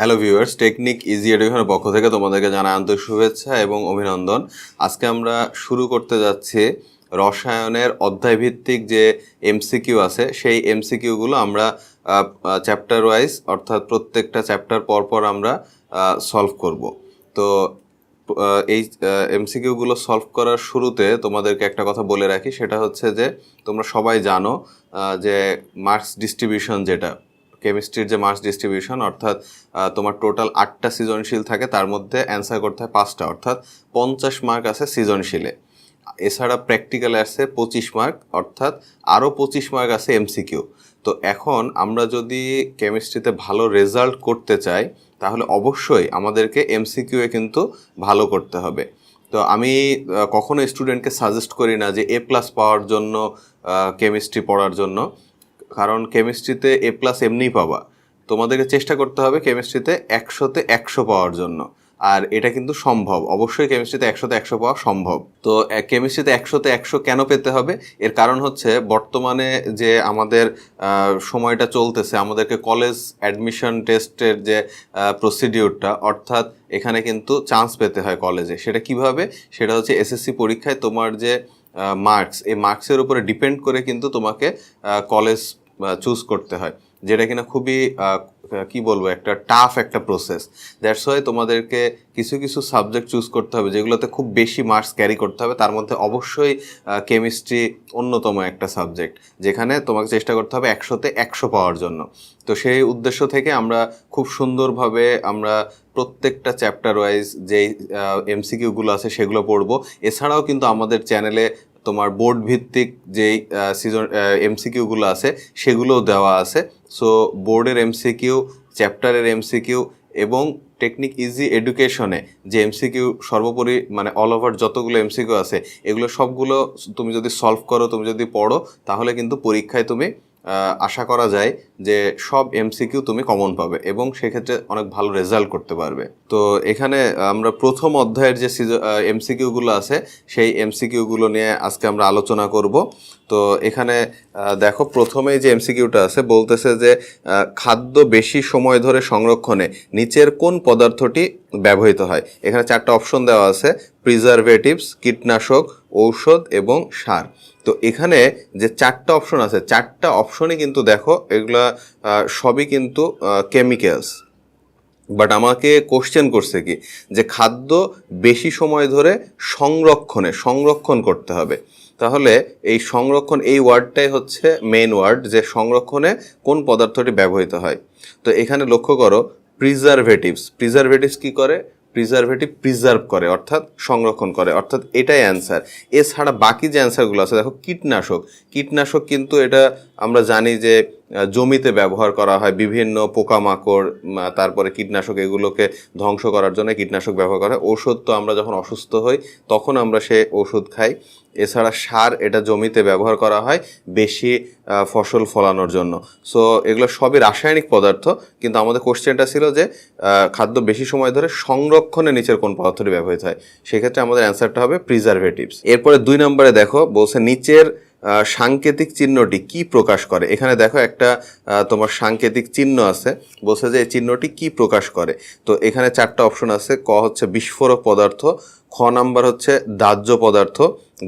Hello viewers technique easy এডুকেশনের পক্ষ থেকে তোমাদেরকে জানাই আন্তরিক শুভেচ্ছা এবং অভিনন্দন। আজকে আমরা শুরু করতে যাচ্ছি রসায়নের অধ্যায়ভিত্তিক যে এমসিকিউ আছে, সেই এমসিকিউগুলো আমরা চ্যাপ্টার ওয়াইজ অর্থাৎ প্রত্যেকটা চ্যাপ্টার পর পর আমরা সলভ করব। তো এই এমসিকিউগুলো সলভ করার শুরুতে তোমাদেরকে একটা কথা বলে রাখি, সেটা হচ্ছে যে তোমরা সবাই জানো যে মার্কস ডিস্ট্রিবিউশন যেটা কেমিস্ট্রির যে মার্কস ডিস্ট্রিবিউশন অর্থাৎ তোমার টোটাল আটটা সৃজনশীল থাকে, তার মধ্যে অ্যান্সার করতে হয় পাঁচটা, অর্থাৎ পঞ্চাশ মার্ক আছে সৃজনশীলে। এছাড়া প্র্যাকটিক্যালে আছে পঁচিশ মার্ক অর্থাৎ আরও পঁচিশ মার্ক আছে এমসিকিউ তো এখন আমরা যদি কেমিস্ট্রিতে ভালো রেজাল্ট করতে চাই, তাহলে অবশ্যই আমাদেরকে এমসিকিউ এ কিন্তু ভালো করতে হবে। তো আমি কখনো স্টুডেন্টকে সাজেস্ট করি না যে এ প্লাস পাওয়ার জন্য কেমিস্ট্রি পড়ার জন্য। কারণ কেমিস্ট্রিতে এ প্লাস এমনিই পাবা। তোমাদেরকে চেষ্টা করতে হবে কেমিস্ট্রিতে একশোতে একশো পাওয়ার জন্য। আর এটা কিন্তু সম্ভব। অবশ্যই কেমিস্ট্রিতে একশোতে একশো পাওয়া সম্ভব। তো কেমিস্ট্রিতে একশোতে একশো কেন পেতে হবে? এর কারণ হচ্ছে, বর্তমানে যে আমাদের সময়টা চলতেছে, আমাদেরকে কলেজ অ্যাডমিশন টেস্টের যে প্রসিডিউরটা অর্থাৎ এখানে কিন্তু চান্স পেতে হয় কলেজে সেটা কীভাবে? সেটা হচ্ছে এসএসসি পরীক্ষায় তোমার যে মার্কস এই মার্কসের উপরে ডিপেন্ড করে কিন্তু তোমাকে কলেজ চুজ করতে হয়। যেটা কিনা খুবই কি বলব, একটা টাফ একটা প্রসেস দ্যাটস ওয়াই তোমাদেরকে কিছু কিছু সাবজেক্ট চুজ করতে হবে, যেগুলোতে খুব বেশি মার্কস ক্যারি করতে হবে। তার মধ্যে অবশ্যই কেমিস্ট্রি অন্যতম একটা সাবজেক্ট যেখানে তোমাকে চেষ্টা করতে হবে একশোতে একশো পাওয়ার জন্য। তো সেই উদ্দেশ্য থেকে আমরা খুব সুন্দরভাবে আমরা প্রত্যেকটা চ্যাপ্টার ওয়াইজ যেই এমসিকিউগুলো আছে সেগুলো পড়ব। এছাড়াও কিন্তু আমাদের চ্যানেলে তোমার বোর্ড ভিত্তিক যেই সিজন এমসিকিউগুলো আছে, সেগুলোও দেওয়া আছে। সো বোর্ডের এমসিকিউ চ্যাপ্টারের এমসিকিউ এবং টেকনিক ইজি এডুকেশনে যে এমসিকিউ সর্বোপরি মানে অল ওভার যতগুলো এমসিকিউ আছে, এগুলো সবগুলো তুমি যদি সলভ করো, তুমি যদি পড়ো, তাহলে কিন্তু পরীক্ষায় তুমি আশা করা যায় যে সব এমসিকিউ তুমি কমন পাবে এবং সেক্ষেত্রে অনেক ভালো রেজাল্ট করতে পারবে। তো এখানে আমরা প্রথম অধ্যায়ের যে এমসিকিউগুলো আছে, সেই এমসিকিউগুলো নিয়ে আজকে আমরা আলোচনা করব। তো এখানে দেখো প্রথমেই যে এমসিকিউটা আছে, বলতেছে যে খাদ্য বেশি সময় ধরে সংরক্ষণে নিচের কোন পদার্থটি ব্যবহৃত হয়। এখানে চারটা অপশন দেওয়া আছে প্রিজারভেটিভস কীটনাশক, ঔষধ এবং সার। তো এখানে যে চারটা অপশন আছে, চারটা অপশনই কিন্তু দেখো এগুলা সবই কিন্তু কেমিক্যালস বাট আমাকে কোশ্চেন করছে কি, যে খাদ্য বেশি সময় ধরে সংরক্ষণে, সংরক্ষণ করতে হবে। তাহলে এই সংরক্ষণ, এই ওয়ার্ডটাই হচ্ছে মেইন ওয়ার্ড যে সংরক্ষণে কোন পদার্থটি ব্যবহৃত হয়। তো এখানে লক্ষ্য করো প্রিজারভেটিভস প্রিজারভেটিভস কি করে? প্রিজারভেটিভ প্রিজার্ভ করে, অর্থাৎ সংরক্ষণ করে, অর্থাৎ এটাই অ্যান্সার এছাড়া বাকি যে অ্যান্সারগুলো আছে, দেখো কীটনাশক। কীটনাশক কিন্তু এটা আমরা জানি যে জমিতে ব্যবহার করা হয়, বিভিন্ন পোকামাকড় তারপরে কীটনাশক এগুলোকে ধ্বংস করার জন্য কীটনাশক ব্যবহার করা হয়। ওষুধ তো আমরা যখন অসুস্থ হই, তখন আমরা সে ওষুধ খাই। এছাড়া সার এটা জমিতে ব্যবহার করা হয় বেশি ফসল ফলানোর জন্য। সো এগুলো সবই রাসায়নিক পদার্থ, কিন্তু আমাদের কোশ্চেনটা ছিল যে খাদ্য বেশি সময় ধরে সংরক্ষণে নিচের কোন পদার্থটি ব্যবহৃত হয়। সেক্ষেত্রে আমাদের অ্যান্সারটা হবে প্রিজারভেটিভস এরপরে দুই নম্বরে দেখো, বলছে নিচের সাংকেতিক চিহ্নটি কি প্রকাশ করে? এখানে দেখো একটা তোমার সাংকেতিক চিহ্ন আছে, বলছে যে এই চিহ্নটি কি প্রকাশ করে? তো এখানে চারটা অপশন আছে, ক হচ্ছে বিস্ফোরক পদার্থ, খ নাম্বার হচ্ছে দাহ্য পদার্থ,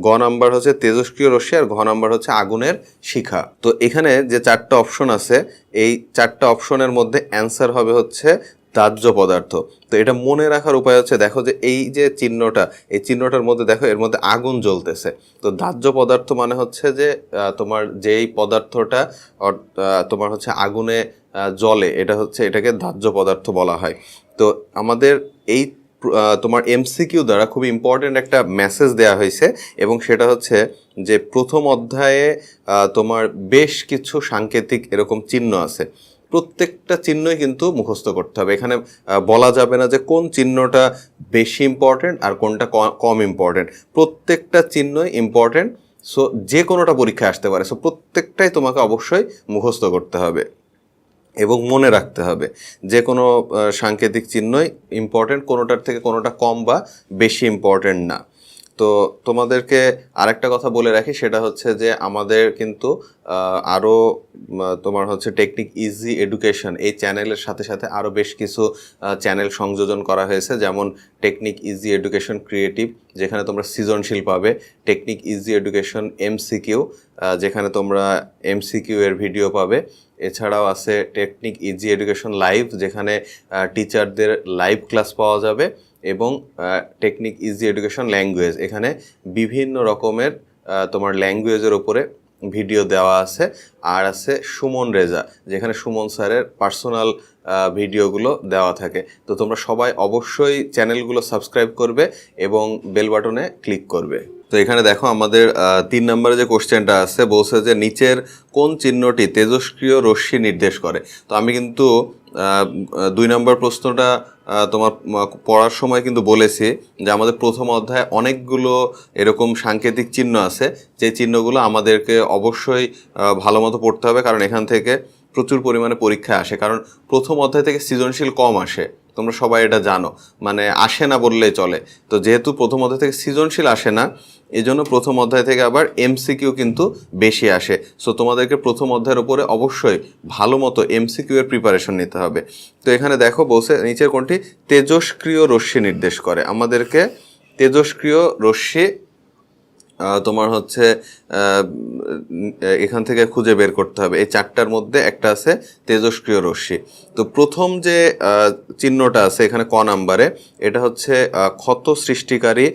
গ নাম্বার হচ্ছে তেজস্ক্রিয় রশ্মি, আর ঘ নাম্বার হচ্ছে আগুনের শিখা। তো এখানে যে চারটা অপশন আছে, এই চারটা অপশনের মধ্যে অ্যান্সার হবে হচ্ছে দাহ্য পদার্থ। তো এটা মনে রাখার উপায় হচ্ছে, দেখো যে এই যে চিহ্নটা, এই চিহ্নটার মধ্যে দেখো এর মধ্যে আগুন জ্বলতেছে। তো দাহ্য পদার্থ মানে হচ্ছে যে তোমার যেই পদার্থটা তোমার হচ্ছে আগুনে জ্বলে, এটা হচ্ছে এটাকে দাহ্য পদার্থ বলা হয়। তো আমাদের এই তোমার এমসিকিউ দ্বারা খুব ইম্পর্টেন্ট একটা মেসেজ দেয়া হয়েছে এবং সেটা হচ্ছে যে প্রথম অধ্যায়ে তোমার বেশ কিছু সাংকেতিক এরকম চিহ্ন আছে। প্রত্যেকটা চিহ্নই কিন্তু মুখস্থ করতে হবে। এখানে বলা যাবে না যে কোন চিহ্নটা বেশি ইম্পর্টেন্ট আর কোনটা কম ইম্পর্টেন্ট প্রত্যেকটা চিহ্নই ইম্পর্টেন্ট সো যে কোনোটা পরীক্ষায় আসতে পারে। সো প্রত্যেকটাই তোমাকে অবশ্যই মুখস্থ করতে হবে এবং মনে রাখতে হবে। যে কোনো সাংকেতিক চিহ্নই ইম্পর্টেন্ট কোনোটার থেকে কোনোটা কম বা বেশি ইম্পর্টেন্ট না। তো তোমাদেরকে আরেকটা কথা বলে রাখি, সেটা হচ্ছে যে আমাদের কিন্তু আরও তোমার হচ্ছে টেকনিক ইজি এডুকেশন এই চ্যানেলের সাথে সাথে আরও বেশ কিছু চ্যানেল সংযোজন করা হয়েছে। যেমন টেকনিক ইজি এডুকেশন ক্রিয়েটিভ যেখানে তোমরা সৃজনশীল পাবে। টেকনিক ইজি এডুকেশন এমসিকিউ যেখানে তোমরা এমসিকিউ এর ভিডিও পাবে। এছাড়াও আছে টেকনিক ইজি এডুকেশন লাইভ যেখানে টিচারদের লাইভ ক্লাস পাওয়া যাবে। এবং টেকনিক ইজি এডুকেশন ল্যাঙ্গুয়েজ এখানে বিভিন্ন রকমের তোমার ল্যাঙ্গুয়েজের ওপরে ভিডিও দেওয়া আছে। আর আছে সুমন রেজা, যেখানে সুমন স্যারের পার্সোনাল ভিডিওগুলো দেওয়া থাকে। তো তোমরা সবাই অবশ্যই চ্যানেলগুলো সাবস্ক্রাইব করবে এবং বেল বাটনে ক্লিক করবে। তো এখানে দেখো আমাদের তিন নম্বরে যে কোশ্চেনটা আছে, বলছে যে নিচের কোন চিহ্নটি তেজস্ক্রিয় রশ্মি নির্দেশ করে? তো আমি কিন্তু দুই নম্বর প্রশ্নটা তোমার পড়ার সময় কিন্তু বলেছি যে আমাদের প্রথম অধ্যায় অনেকগুলো এরকম সাংকেতিক চিহ্ন আছে। যে চিহ্নগুলো আমাদেরকে অবশ্যই ভালো মতো পড়তে হবে, কারণ এখান থেকে প্রচুর পরিমাণে পরীক্ষা আসে। কারণ প্রথম অধ্যায় থেকে সৃজনশীল কম আসে। তোমরা সবাই এটা জানো। মানে আসে না বললেই চলে। তো যেহেতু প্রথম অধ্যায় থেকে সৃজনশীল আসে না এই জন্য প্রথম অধ্যায় থেকে আবার এমসিকিউ কিন্তু বেশি আসে। সো তোমাদেরকে প্রথম অধ্যায়ের উপরে অবশ্যই ভালো মতো এমসিকিউ এর প্রিপারেশন নিতে হবে। তো এখানে দেখো বসে নিচের কোনটি? তেজস্ক্রিয় রশ্মি নির্দেশ করে। আমাদেরকে তেজস্ক্রিয় রশ্মি তোমার হচ্ছে এখান থেকে খুঁজে বের করতে হবে। এই চারটার মধ্যে একটা আছে তেজস্ক্রিয় রশ্মি। তো প্রথম যে চিহ্নটা আছে এখানে ক নাম্বারে, এটা হচ্ছে ক্ষত সৃষ্টিকারী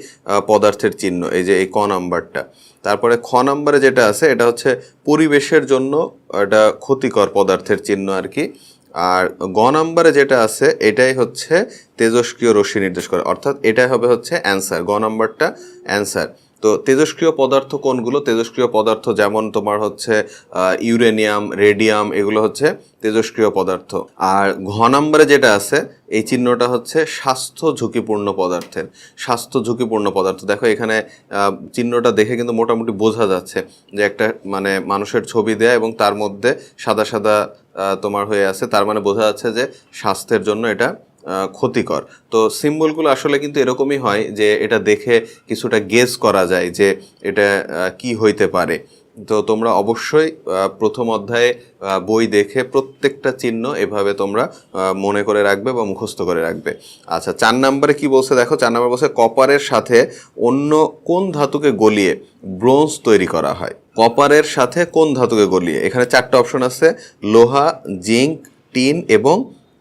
পদার্থের চিহ্ন, এই যে এই ক নাম্বারটা। তারপরে খ নাম্বারে যেটা আছে, এটা হচ্ছে পরিবেশের জন্য এটা ক্ষতিকর পদার্থের চিহ্ন আর কি। আর গ নাম্বারে যেটা আছে, এটাই হচ্ছে তেজস্ক্রিয় রশ্মি নির্দেশ করে। অর্থাৎ এটাই হবে হচ্ছে অ্যান্সার। গ নাম্বারটা অ্যান্সার। তো তেজস্ক্রিয় পদার্থ কোনগুলো? তেজস্ক্রিয় পদার্থ যেমন তোমার হচ্ছে ইউরেনিয়াম, রেডিয়াম, এগুলো হচ্ছে তেজস্ক্রিয় পদার্থ। আর ঘ নম্বরে যেটা আছে, এই চিহ্নটা হচ্ছে স্বাস্থ্য ঝুঁকিপূর্ণ পদার্থের। স্বাস্থ্য ঝুঁকিপূর্ণ পদার্থ। দেখো এখানে চিহ্নটা দেখে কিন্তু মোটামুটি বোঝা যাচ্ছে যে একটা মানে মানুষের ছবি দেয়া এবং তার মধ্যে সাদা সাদা তোমার হয়ে আছে। তার মানে বোঝা যাচ্ছে যে স্বাস্থ্যের জন্য এটা ক্ষতিকর। তো সিম্বলগুলো আসলে কিন্তু এরকমই হয় যে এটা দেখে কিছুটা গেস করা যায় যে এটা কি হইতে পারে। তো তোমরা অবশ্যই প্রথম অধ্যায়ে বই দেখে প্রত্যেকটা চিহ্ন এভাবে তোমরা মনে করে রাখবে বা মুখস্থ করে রাখবে। আচ্ছা চার নম্বরে কি বলছে দেখো? চার নম্বর বলছে কপারের সাথে অন্য কোন ধাতুকে গলিয়ে ব্রোঞ্জ তৈরি করা হয়? কপারের সাথে কোন ধাতুকে গলিয়ে? এখানে চারটা অপশন আছে, লোহা জিঙ্ক টিন এবং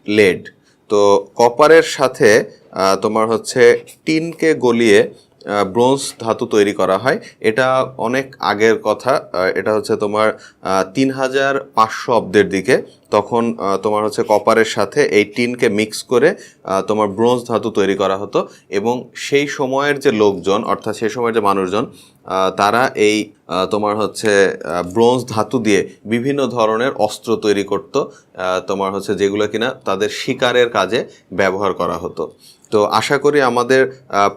লেড। তো কপারের সাথে তোমার হচ্ছে টিনকে গলিয়ে ব্রোঞ্জ ধাতু তৈরি করা হয়। এটা অনেক আগের কথা এটা হচ্ছে তোমার তিন হাজার পাঁচশো অব্দের দিকে। তখন তোমার হচ্ছে কপারের সাথে এই টিনকে মিক্স করে তোমার ব্রোঞ্জ ধাতু তৈরি করা হতো এবং সেই সময়ের যে লোকজন, অর্থাৎ সেই সময়ের যে মানুষজন তারা এই তোমার হচ্ছে ব্রোঞ্জ ধাতু দিয়ে বিভিন্ন ধরনের অস্ত্র তৈরি করত তোমার হচ্ছে যেগুলো কিনা তাদের শিকারের কাজে ব্যবহার করা হতো। তো আশা করি আমাদের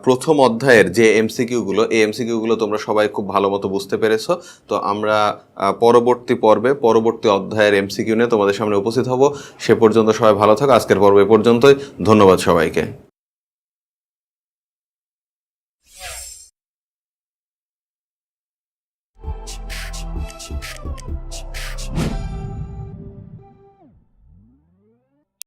প্রথম অধ্যায়ের যে এমসিকিউগুলো এই এমসিকিউগুলো তোমরা সবাই খুব ভালো মতো বুঝতে পেরেছ। তো আমরা পরবর্তী পর্বে, পরবর্তী অধ্যায়ের এমসিকিউ নিয়ে তোমাদের সামনে উপস্থিত হব। সে পর্যন্ত সবাই ভালো থাকো। আজকের পর্ব এ পর্যন্তই। ধন্যবাদ সবাইকে।